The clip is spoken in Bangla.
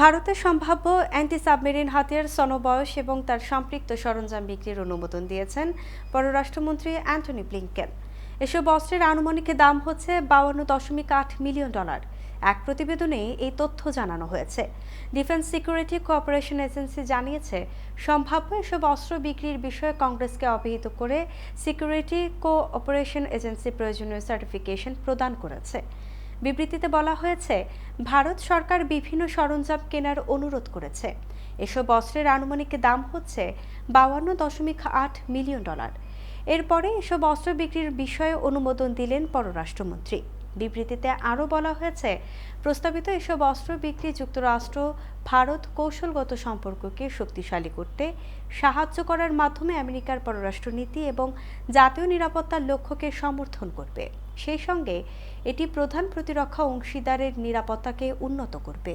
ভারতের সম্ভাব্য অ্যান্টি সাবমেরিন হাতিয়ার সনবয়স এবং তার সম্পৃক্ত সরঞ্জাম বিক্রির অনুমোদন দিয়েছেন পররাষ্ট্রমন্ত্রী অ্যান্টনি ব্লিংকেন। এসব অস্ত্রের আনুমানিক দাম হচ্ছে বাউন্ন দশমিক আট মিলিয়ন ডলার। এক প্রতিবেদনে এই তথ্য জানানো হয়েছে। ডিফেন্স সিকিউরিটি কোঅপারেশন এজেন্সি জানিয়েছে, সম্ভাব্য এসব অস্ত্র বিক্রির বিষয়ে কংগ্রেসকে অবহিত করে সিকিউরিটি কোঅপারেশন এজেন্সি প্রয়োজনীয় সার্টিফিকেশন প্রদান করেছে। বিবৃতিতে বলা হয়েছে, ভারত সরকার বিভিন্ন সরঞ্জাম কেনার অনুরোধ করেছে। এসব অস্ত্রের আনুমানিক দাম হচ্ছে বাউান্ন দশমিক আট মিলিয়ন ডলার। এরপরে এসব অস্ত্র বিক্রির বিষয়ে অনুমোদন দিলেন পররাষ্ট্রমন্ত্রী। বিবৃতিতে আরও বলা হয়েছে, প্রস্তাবিত এসব অস্ত্র বিক্রি যুক্তরাষ্ট্র, ভারত কৌশলগত সম্পর্ককে শক্তিশালী করতে সাহায্য করার মাধ্যমে আমেরিকার পররাষ্ট্রনীতি এবং জাতীয় নিরাপত্তার লক্ষ্যকে সমর্থন করবে। সেই সঙ্গে এটি প্রধান প্রতিরক্ষা অংশীদারের নিরাপত্তাকে উন্নত করবে।